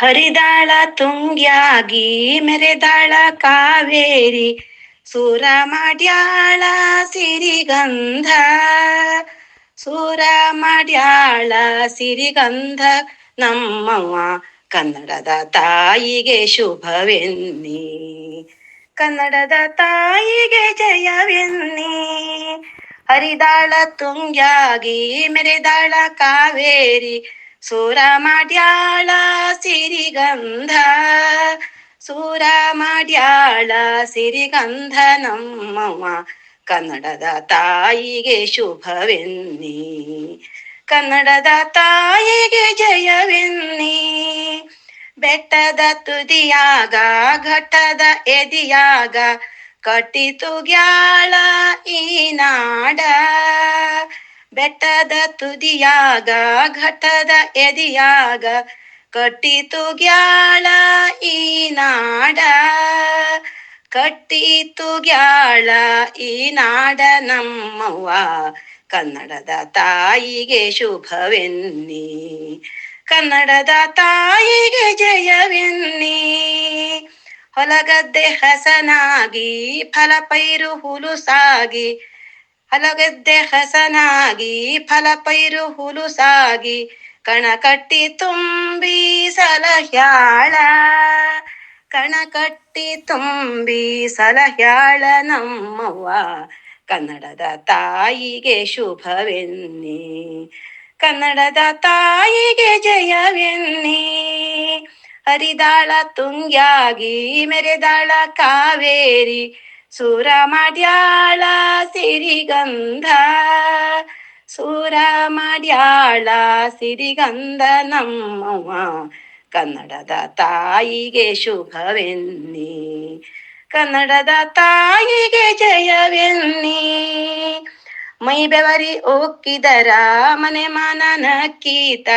ಹರಿದಾಳ ತುಂಗ್ಯಾಗಿ ಮೆರೆದಾಳ ಕಾವೇರಿ, ಸೂರ ಮಾಡ್ಯಾಳ ಸಿರಿಗಂಧ, ಸೂರ ಮಾಡ್ಯಾಳ ಸಿರಿಗಂಧ, ನಮ್ಮವ್ವ ಕನ್ನಡದ ತಾಯಿಗೆ ಶುಭವೆನ್ನಿ, ಕನ್ನಡದ ತಾಯಿಗೆ ಜಯವೆನ್ನಿ, ಹರಿದಾಳ ತುಂಗ್ಯಾಗಿ ಮೆರೆದಾಳ ಕಾವೇರಿ ಸೂರ ಮಾಡ್ಯಾಳ ಸಿರಿಗಂಧ ಸುರ ಮಾಡ್ಯಾಳ ಸಿರಿಗಂಧ ನಮ್ಮವ ಕನ್ನಡದ ತಾಯಿಗೆ ಶುಭವೆನ್ನಿ, ಕನ್ನಡದ ತಾಯಿಗೆ ಜಯವೆನ್ನಿ, ಬೆಟ್ಟದ ತುದಿಯಾಗ, ಘಟ್ಟದ ಎದಿಯಾಗ ಕಟ್ಟಿತು ಗ್ಯಾಳ ಈ ನಾಡ. ಬೆಟ್ಟದ ತುದಿಯಾಗ ಘಟ್ಟದ ಎದಿಯಾಗ ಕಟ್ಟಿತು ಗ್ಯಾಳ ಈ ನಾಡ. ಕಟ್ಟಿತು ಗ್ಯಾಳ ಈ ನಾಡ ನಮ್ಮವ್ವ, ಕನ್ನಡದ ತಾಯಿಗೆ ಶುಭವೆನ್ನಿ. ಕನ್ನಡದ ತಾಯಿಗೆ ಜಯವೆನ್ನಿ. ಹೊಲಗದ್ದೆ ಹಸನಾಗಿ ಫಲ ಪೈರು ಹುಲುಸಾಗಿ ಹೊಲಗದ್ದೆ ಹಸನಾಗಿ ಫಲ ಪೈರು ಹುಲುಸಾಗಿ ಕಣ ಕಟ್ಟಿ ತುಂಬಿ ಸಲಹ್ಯಾಳ. ಕಣ ಕಟ್ಟಿ ತುಂಬಿ ಸಲಹ್ಯಾಳ ನಮ್ಮವ್ವ, ಕನ್ನಡದ ತಾಯಿಗೆ ಶುಭವೆನ್ನಿ. ಕನ್ನಡದ ತಾಯಿಗೆ ಜಯವೆನ್ನಿ. ಹರಿದಾಳ ತುಂಗ್ಯಾಗಿ, ಮೆರೆದಾಳ ಕಾವೇರಿ ಸೂರ ಮಾಡ್ಯಾಳ ಸಿರಿಗಂಧ ಸೂರ ಮಾಡ್ಯಾಳ ಸಿರಿಗಂಧ ನಮ್ಮವ ಕನ್ನಡದ ತಾಯಿಗೆ ಶುಭವೆನ್ನಿ, ಕನ್ನಡದ ತಾಯಿಗೆ ಜಯವೆನ್ನಿ. ಮೈ ಬೆವರಿ ಉಕ್ಕಿದರ ಮನೆ ಮನ ನಕ್ಕೀತ,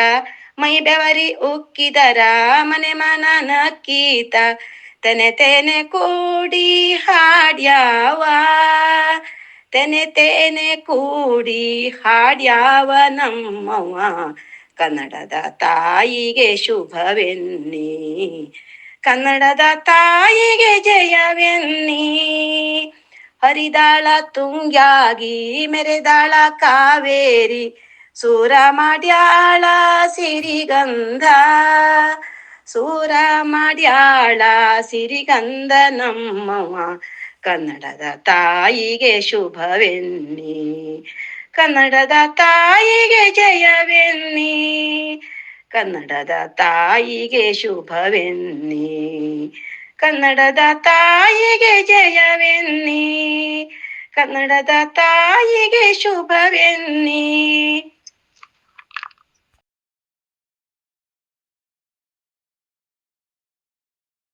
ಮೈ ಬೆವರಿ ಉಕ್ಕಿದರ ಮನೆ ಮನ ನಕ್ಕೀತ ತೆನೆ ತೆನೆ ಕೂಡಿ ಹಾಡ್ಯಾವ. ತೆನೆ ತೆನೆ ಕೂಡಿ ಹಾಡ್ಯಾವ ನಮ್ಮವ ಕನ್ನಡದ ತಾಯಿಗೆ ಶುಭವೆನ್ನಿ. ಕನ್ನಡದ ತಾಯಿಗೆ ಜಯವೆನ್ನಿ. ಹರಿದಾಳ ತುಂಗ್ಯಾಗಿ ಮೆರೆದಾಳ ಕಾವೇರಿ. ಸೂರ ಮಾಡ್ಯಾಳ ಸಿರಿಗಂಧ. ಸೂರ ಮಾಡ್ಯಾಳ ಸಿರಿಗಂಧ ನಮ್ಮವ್ವ. ಕನ್ನಡದ ತಾಯಿಗೆ ಶುಭವೆನ್ನಿ. ಕನ್ನಡದ ತಾಯಿಗೆ ಜಯವೆನ್ನಿ. ಕನ್ನಡದ ತಾಯಿಗೆ ಶುಭವೆನ್ನಿ. ಕನ್ನಡದ ತಾಯಿಗೆ ಜಯವೆನ್ನಿ. ಕನ್ನಡದ ತಾಯಿಗೆ ಶುಭವೆನ್ನಿ.